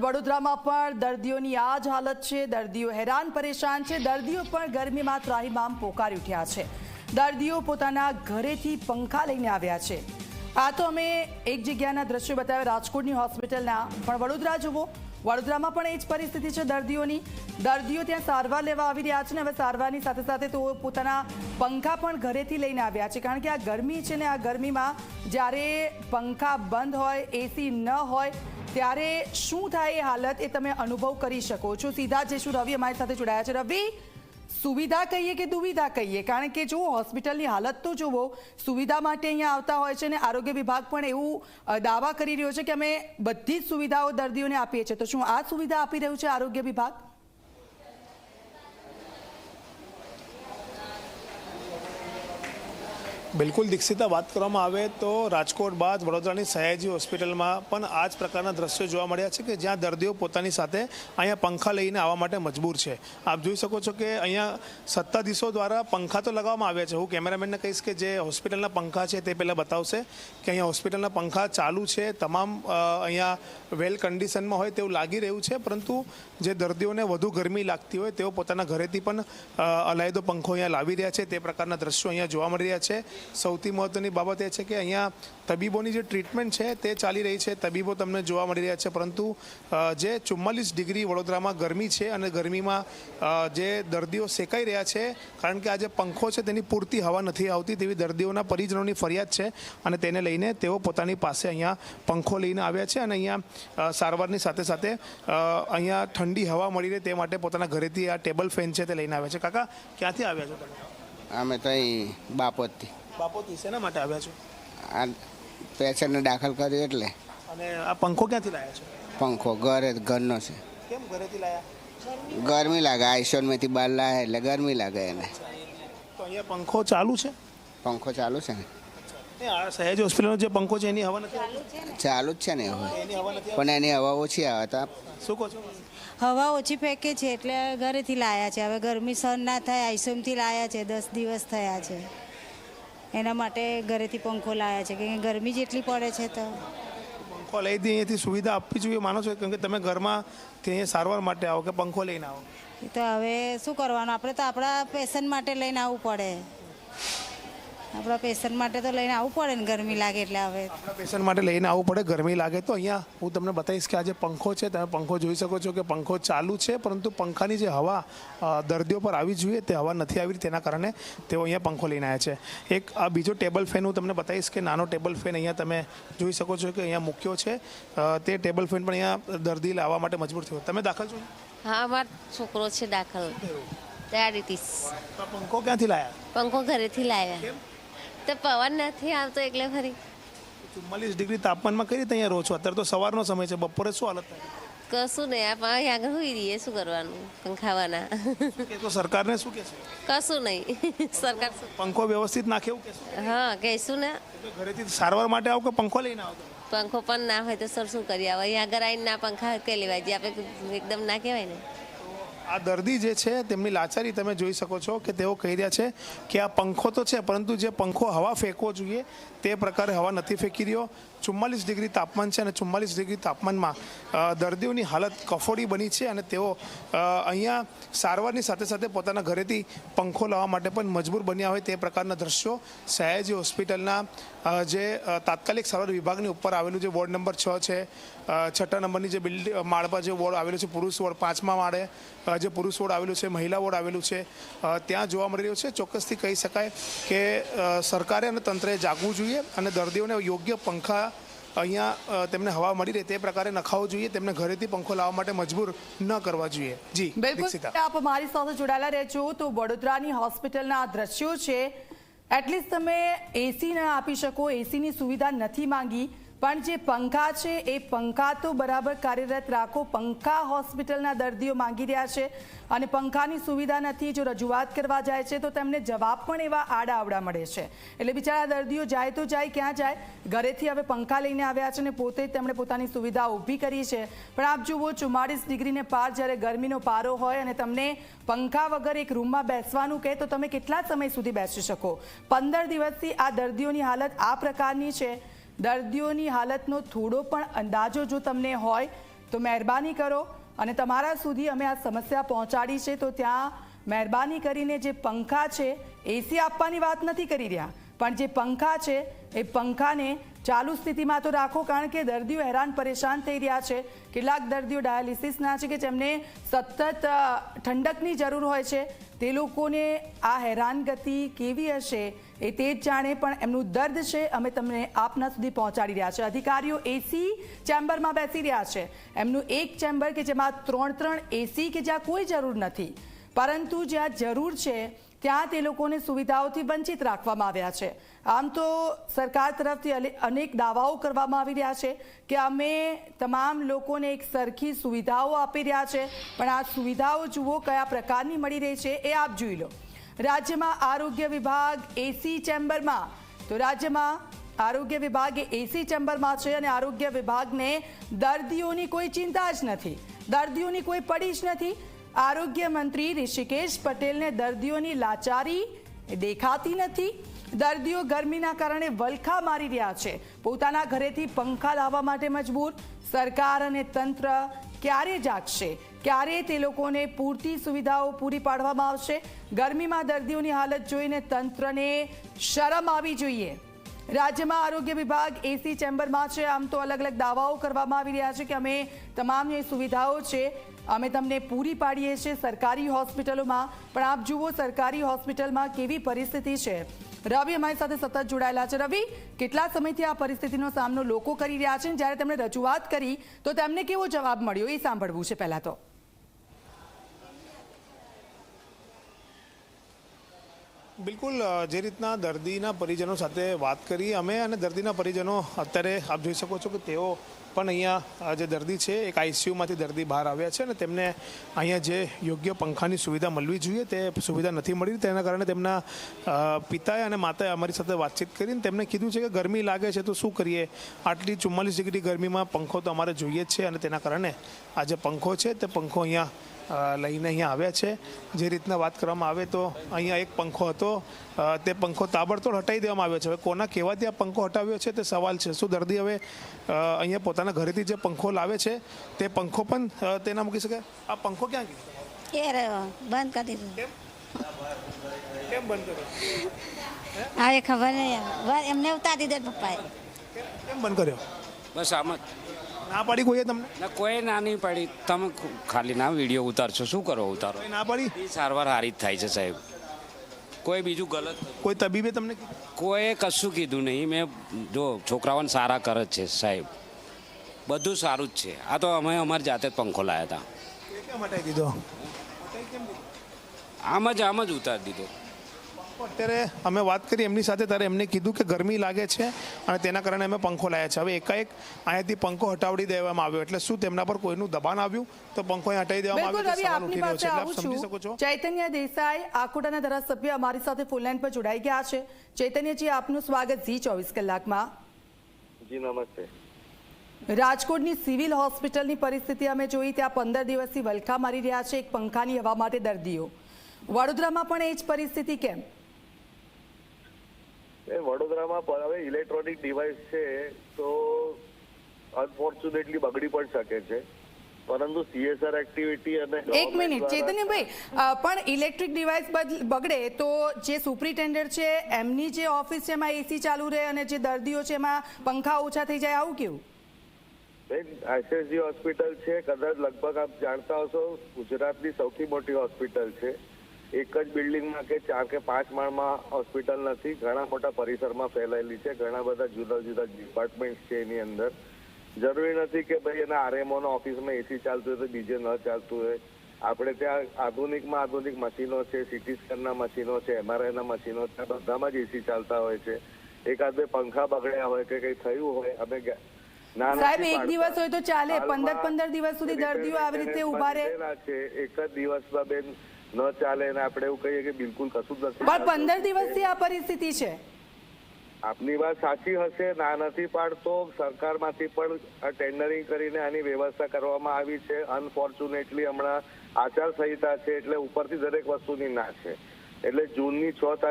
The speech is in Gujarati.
વડોદરામાં પણ દર્દીઓની આ જ હાલત છે. દર્દીઓ હેરાન, પરેશાન છે. દર્દીઓ પણ ગરમીમાં ત્રાહીમામ પોકારી ઉઠ્યા છે. દર્દીઓ પોતાના ઘરેથી પંખા લઈને આવ્યા છે. આ તો અમે એક જગ્યાના દ્રશ્યો બતાવ્યા. રાજકોટની હોસ્પિટલના પણ વડોદરા જુઓ. વડોદરામાં પણ એ જ પરિસ્થિતિ છે દર્દીઓની. દર્દીઓ ત્યાં સારવાર લેવા આવી રહ્યા છે ને હવે સારવારની સાથે સાથે તો પોતાના પંખા પણ ઘરેથી લઈને આવ્યા છે. કારણ કે આ ગરમી છે ને આ ગરમીમાં જ્યારે પંખા બંધ હોય, એસી ન હોય ત્યારે શું થાય એ હાલત એ તમે અનુભવ કરી શકો છો. સીધા જે શું રવિ અમારી સાથે જોડાયા છે. રવિ, સુવિધા કહીએ કે દુવિધા કહીએ? કારણ કે જુઓ, હોસ્પિટલની હાલત તો જુઓ, સુવિધા માટે અહીંયા આવતા હોય છે ને આરોગ્ય વિભાગ પણ એવું દાવા કરી રહ્યો છે કે અમે બધી જ સુવિધાઓ દર્દીઓને આપીએ છીએ. તો શું આ સુવિધા આપી રહ્યું છે આરોગ્ય વિભાગ? બિલકુલ દીક્ષિતા વાત કરવામાં આવે તો રાજકોટ બાદ વડોદરાની સયાજી હોસ્પિટલમાં પણ આ જ પ્રકારના દ્રશ્યો જોવા મળ્યા છે કે જ્યાં દર્દીઓ પોતાની સાથે અહીંયા પંખા લઈને આવવા માટે મજબૂર છે. આપ જોઈ શકો છો કે અહીંયા સત્તાધીશો દ્વારા પંખા તો લગાવવામાં આવ્યા છે. હું કેમેરામેનને કહીશ કે જે હોસ્પિટલના પંખા છે તે પહેલાં બતાવશે કે અહીંયા હોસ્પિટલના પંખા ચાલુ છે. તમામ અહીંયા વેલ કન્ડિશનમાં હોય તેવું લાગી રહ્યું છે, પરંતુ જે દર્દીઓને વધુ ગરમી લાગતી હોય તેઓ પોતાના ઘરેથી પણ અલાયદો પંખો અહીંયા લાવી રહ્યા છે. તે પ્રકારના દ્રશ્યો અહીંયા જોવા મળી રહ્યા છે. સૌથી મહત્વની બાબત એ છે કે અહીંયા તબીબોની જે ટ્રીટમેન્ટ છે તે ચાલી રહી છે. તબીબો તમને જોવા મળી રહ્યા છે, પરંતુ જે ચુમ્માલીસ ડિગ્રી વડોદરામાં ગરમી છે અને ગરમીમાં જે દર્દીઓ શેકાઈ રહ્યા છે, કારણ કે આ જે પંખો છે તેની પૂરતી હવા નથી આવતી તેવી દર્દીઓના પરિજનોની ફરિયાદ છે અને તેને લઈને તેઓ પોતાની પાસે અહીંયા પંખો લઈને આવ્યા છે અને અહીંયા સારવારની સાથે સાથે અહીંયા ઠંડી હવા મળી રહે તે માટે પોતાના ઘરેથી આ ટેબલ ફેન છે તે લઈને આવ્યા છે. કાકા, ક્યાંથી આવ્યા છો તમે? અમે તો અહીં બાપોતથી. બાપોથી શેના માટે આવ્યા છો? આ પેશન્ટને દાખલ કર્યું એટલે. અને આ પંખો ક્યાંથી લાયા છો? પંખો ઘરે ઘરનો છે. કેમ ઘરેથી લાયા? ગરમી લાગે આઈસોનમાંથી બહાર લાવે એટલે ગરમી લાગે એને. તો અહીંયા પંખો ચાલુ છે? પંખો ચાલુ છે ને. સહેજ હોસ્પિટલનો જે પંખો છે એની હવા નથી ચાલુ જ છે ને હવે. એની હવા નથી પણ એની હવા ઓછી આવે તો. શું કહો છો? હવા ઓછી ફેંકે છે એટલે ઘરેથી લાયા છે. હવે ગરમી સહન ના થાય આઈસોમથી લાયા છે દસ દિવસ થયા છે. એના માટે ઘરેથી પંખો લાયા છે કે ગરમી જેટલી પડે છે તો. પંખો લઈ દઈએ અહીંયાથી સુવિધા આપવી જોઈએ માનો છો કેમ કે તમે ઘરમાં ત્યાં સારવાર માટે આવો કે પંખો લઈને આવો? તો હવે શું કરવાનું? આપણે તો આપણા પેશન્ટ માટે લઈને આવવું પડે. આપણા પેશન્ટ માટે તો લઈને આવવું પડે ને ગરમી લાગે એટલે હવે. આપણા પેશન્ટ માટે લઈને આવવું પડે ગરમી લાગે તો અહીંયા હું તમને બતાવીશ કે આ જે પંખો છે તમે પંખો જોઈ શકો છો કે પંખો ચાલુ છે પરંતુ પંખાની જે હવા દર્દીઓ પર આવી જોઈએ તે હવા નથી આવી તેના કારણે તેઓ અહીંયા પંખો લઈને આવ્યા છે. એક આ બીજો ટેબલ ફેન હું તમને બતાવીશ કે નાનો ટેબલ ફેન અહીંયા તમે જોઈ શકો છો કે અહીંયા મૂક્યો છે. તે ટેબલ ફેન પણ અહીંયા દર્દી લાવવા માટે મજબૂર થયો. તમે દાખલ છો? હા મારો છોકરો છે દાખલ. ડાયાબિટીસ. પંખો ક્યાંથી લાયા? પંખો ઘરેથી લાવ્યા તો પવન નથી આવતો એટલે ફરી. ચુમ્માલીસ ડિગ્રી તાપમાનમાં કઈ રીતે અહીંયા રહો છો? અત્યારે તો સવારનો સમય છે બપોરે શું હાલત કશું નહીં આપણે અહીં આગળ હોઈ રહીએ શું કરવાનું? પંખાવાના કે તો સરકારને શું કે કશું નહીં સરકાર પંખો વ્યવસ્થિત નાખે એવું હા કહેશું ને. ઘરેથી સારવાર માટે આવો કે પંખો લઈને આવો પંખો પણ ના હોય તો સર શું કરીએ હવે અહીં આગળ આવીને ના પંખા કે લેવાય જે આપણે એકદમ ના કહેવાય ને. આ દર્દી જે છે, તેમની લાચારી તમે જોઈ શકો છો કે તેઓ કહી રહ્યા છે કે આ પંખો તો છે, પરંતુ જે પંખો હવા ફેંકવો જોઈએ, તે પ્રકારે હવા નથી ફેંકી રહ્યો. ચુમ્માલીસ ડિગ્રી તાપમાન છે અને ચુમ્માલીસ ડિગ્રી તાપમાનમાં દર્દીઓની હાલત કફોડી બની છે અને તેઓ અહીંયા સારવારની સાથે સાથે પોતાના ઘરેથી પંખો લાવવા માટે પણ મજબૂર બન્યા હોય તે પ્રકારના દ્રશ્યો સયાજી હોસ્પિટલના જે તાત્કાલિક સારવાર વિભાગની ઉપર આવેલું જે વોર્ડ નંબર છ છે છઠ્ઠા નંબરની જે બિલ્ડિંગ માળ પર જે વોર્ડ આવેલું છે, પુરુષ વોર્ડ પાંચમા માળે જે પુરુષ વોર્ડ આવેલું છે, મહિલા વોર્ડ આવેલું છે ત્યાં જોવા મળી રહ્યું છે. ચોક્કસથી કહી શકાય કે સરકારે અને તંત્રએ જાગવું જોઈએ અને દર્દીઓને યોગ્ય પંખા અહીંયા તેમને હવા મળી રહે તે પ્રકારે નખાવો જોઈએ તેમને ઘરેથી પંખો લાવવા માટે મજબૂર ન કરવા જોઈએ. જી બિલકુલ. આપ અમારી સાથે જોડાયેલા રહેજો. તો વડોદરાની હોસ્પિટલના દ્રશ્યો છે. એટલીસ્ટ તમે એસી ન આપી શકો એસીની સુવિધા નથી માંગી. પણ જે પંખા છે, એ પંખા તો બરાબર કાર્યરત રાખો. પંખા હોસ્પિટલના દર્દીઓ માંગી રહ્યા છે અને પંખાની સુવિધા નથી. જો રજૂઆત કરવા જાય છે, તો તેમને જવાબ પણ એવા આડા આવડા મળે છે. એટલે બિચારા દર્દીઓ જાય તો જાય, ક્યાં જાય? ઘરેથી હવે પંખા લઈને આવ્યા છે અને પોતે તેમણે પોતાની સુવિધા ઊભી કરી છે. પણ આપ જુઓ, ચુમ્માળીસ ડિગ્રીને પાર જ્યારે ગરમીનો પારો હોય અને તમને પંખા વગર એક રૂમમાં બેસવાનું કહે, તો તમે કેટલા સમય સુધી બેસી શકો? પંદર દિવસથી આ દર્દીઓની હાલત આ પ્રકારની છે. દર્દીઓની હાલતનો થોડો પણ અંદાજો જો તમને હોય તો મહેરબાની કરો અને તમારા સુધી અમે આ સમસ્યા પહોંચાડી છે, તો ત્યાં મહેરબાની કરીને જે પંખા છે, એસી આપવાની વાત નથી કરી રહ્યા. પણ જે પંખા છે, એ પંખાને ચાલુ સ્થિતિમાં તો રાખો, કારણ કે દર્દીઓ હેરાન પરેશાન થઈ રહ્યા છે. કેટલાક દર્દીઓ ડાયાલિસિસના છે કે જેમને સતત ઠંડકની જરૂર હોય છે. તે લોકોને આ હેરાનગતિ કેવી હશે એ તે જ જાણે પણ એમનું દર્દ છે. અમે તમને આપના સુધી પહોંચાડી રહ્યા છે. અધિકારીઓ એસી ચેમ્બરમાં બેસી રહ્યા છે. એમનું એક ચેમ્બર કે જેમાં ત્રણ ત્રણ એસી કે જ્યાં કોઈ જરૂર નથી. પરંતુ જ્યાં જરૂર છે ત્યાં તે લોકોને સુવિધાઓથી વંચિત રાખવામાં આવ્યા છે. આમ તો સરકાર તરફથી અનેક દાવાઓ કરવામાં આવી રહ્યા છે કે અમે તમામ લોકોને એક સરખી સુવિધાઓ આપી રહ્યા છે, પણ આ સુવિધાઓ જુઓ કયા પ્રકારની મળી રહી છે એ આપ જોઈ લો. રાજ્યમાં આરોગ્ય વિભાગ એસી ચેમ્બરમાં, તો રાજ્યમાં આરોગ્ય વિભાગ એ એસી ચેમ્બરમાં છે અને આરોગ્ય વિભાગને દર્દીઓની કોઈ ચિંતા જ નથી. દર્દીઓની કોઈ પડી જ નથી આરોગ્ય મંત્રી ઋષિકેશ પટેલને દર્દીઓની લાચારી દેખાતી નથી. દર્દીઓ ગરમીના કારણે વલખા મારી રહ્યા છે. પોતાના ઘરેથી પંખા લાવવા માટે મજબૂર. સરકાર અને તંત્ર ક્યારે જાગશે? ક્યારે તે લોકોને પૂરતી સુવિધાઓ પૂરી પાડવામાં આવશે? ગરમીમાં દર્દીઓની હાલત જોઈને તંત્રને શરમ આવી જોઈએ. રાજ્યમાં આરોગ્ય વિભાગ એસી ચેમ્બરમાં છે. આમ તો અલગ અલગ દાવાઓ કરવામાં આવી રહ્યા છે કે અમે તમામ જે સુવિધાઓ છે, અમે તમને પૂરી પાડીએ છીએ સરકારી હોસ્પિટલોમાં. પણ આપ જુઓ સરકારી હોસ્પિટલમાં કેવી પરિસ્થિતિ છે. રવિ અમારી સાથે સતત જોડાયેલા છે. રવિ, કેટલા સમયથી આ પરિસ્થિતિનો સામનો લોકો કરી રહ્યા છે? જ્યારે તેમણે રજૂઆત કરી, તો તેમને કેવો જવાબ મળ્યો? એ સાંભળવું છે પહેલાં તો. બિલકુલ જે રીતના દર્દીના પરિજનો સાથે વાત કરી અમે અને દર્દીના પરિજનો અત્યારે આપ જોઈ શકો છો કે તેઓ પણ અહીંયા જે દર્દી છે, એક આઈસીયુમાંથી દર્દી બહાર આવ્યા છે અને તેમને અહીંયા જે યોગ્ય પંખાની સુવિધા મળવી જોઈએ તે સુવિધા નથી મળી તેના કારણે તેમના પિતાએ અને માતાએ અમારી સાથે વાતચીત કરીને તેમને કીધું છે કે ગરમી લાગે છે તો શું કરીએ? આટલી ચુમ્માલીસ ડિગ્રી ગરમીમાં પંખો તો અમારે જોઈએ જ છે અને તેના કારણે આ જે પંખો છે તે પંખો અહીંયા લઈને અહીંયા આવ્યા છે. જે રીતના વાત કરવામાં આવે તો અહીંયા એક પંખો હતો. તે પંખો તાબડતોડ હટાવી દેવામાં આવ્યો છે. હવે કોના કહેવાથી આ પંખો હટાવ્યો છે તે સવાલ છે. શું દર્દી હવે અહીંયા પોતાના ઘરેથી જે પંખો લાવે છે તે પંખો પણ તેના મૂકી શકે? આ પંખો ક્યાં ગયો? બંધ કરી દીધું. કેમ? બંધ કર્યો? ખબર નહીં એમને ઉતારી દે પપ્પાએ. કેમ બંધ કર્યો? બસ આમ જ ના પાડી કોઈએ તમને? ના કોઈ ના નહીં પડી. તમે ખાલી ના વીડિયો ઉતારશો. શું કરો ઉતારો? ના પાડી? સારવાર હારી જ થાય છે સાહેબ. કોઈ બીજું ગલત કોઈ તબીબે તમને? કોઈએ કશું કીધું નહીં. મેં જો છોકરાઓને સારા કરે છે સાહેબ. બધું સારું જ છે. આ તો અમે અમારી જાતે જ પંખો લાવ્યા હતા. આમ જ આમ જ ઉતારી દીધો. અત્યારે અમે વાત કરી એમની સાથે ત્યારે એમને કીધું કે ગરમી લાગે છે અને તેના કારણે અમે પંખો લાવ્યા છે. હવે એકાએક અહીંયાથી પંખો હટાવડી દેવામાં આવ્યો. એટલે શું તેમના પર કોઈનું દબાણ આવ્યું? તો પંખો અહીં હટાવી દેવામાં આવ્યો છે. સમજી શકો છો. ચૈતન્ય દેસાઈ આકોટાના ધારાસભ્ય અમારી સાથે ફૂલ પર જોડાઈ ગયા છે. ચૈતન્યજી આપનું સ્વાગત જી ચોવીસ કલાકમાં. જી નમસ્તે. રાજકોટની સિવિલ હોસ્પિટલની પરિસ્થિતિ અમે જોઈ ત્યાં પંદર દિવસથી વલખા મારી રહ્યા છે એક પંખાની હવા માટે દર્દીઓ. વડોદરામાં પણ એ જ પરિસ્થિતિ કેમ? વડોદરામાં પણ હવે ઇલેક્ટ્રોનિક ડિવાઇસ છે તો અનફોર્ચ્યુનેટલી બગડી પણ શકે છે. પરંતુ સીએસઆર એક્ટિવિટી અને એક મિનિટ દ્વારા- પણ ઇલેક્ટ્રિક ડિવાઇસ બગડે તો જે સુપ્રિન્ટેન્ડન્ટ છે એમની જે ઓફિસ છે એમાં એસી ચાલુ રહે અને જે દર્દીઓ છે એમાં પંખા ઓછા થઈ જાય આવું કેવું? એસએસજી હોસ્પિટલ છે. કદાચ લગભગ આપ જાણતા હશો ગુજરાતની સૌથી મોટી હોસ્પિટલ છે. એક જ બિલ્ડિંગમાં કે ચાર કે પાંચ માળમાં હોસ્પિટલ નથી. ઘણા મોટા પરિસરમાં ફેલાયેલી છે. ઘણા બધા જુદા જુદા ડિપાર્ટમેન્ટ છે એની અંદર. જરૂરી નથી કે ભાઈ એના આરએમઓના ઓફિસમાં એસી ચાલતું હોય તો બીજે ન ચાલતું હોય. આપણે ત્યાં આધુનિકમાં આધુનિક મશીનો છે સિટી સ્કેનના મશીનો છે એમઆરઆઈના મશીનો છે બધામાં જ એસી ચાલતા હોય છે. એકાદ બે પંખા બગડ્યા હોય કે કંઈ થયું હોય અમે સાહેબ, એક દિવસ હોય તો ચાલે. પંદર- પંદર દિવસ સુધી દર્દીઓ આવી રીતે ઊભા રહે. છે. એક જ દિવસમાં બેન ન ચાલે અને આપણે એવું કહીએ કે બિલકુલ કશું જ નથી પંદર દિવસથી આ પરિસ્થિતિ છે. આપની વાત સાચી હશે ના નથી પાડતો. સરકારમાંથી પણ ટેન્ડરિંગ કરીને આની વ્યવસ્થા કરવામાં આવી છે. અનફોર્ચ્યુનેટલી હમણાં આચાર સંહિતા છે એટલે ઉપરથી દરેક વસ્તુની ના છે. એટલે જૂનની છ તારીખ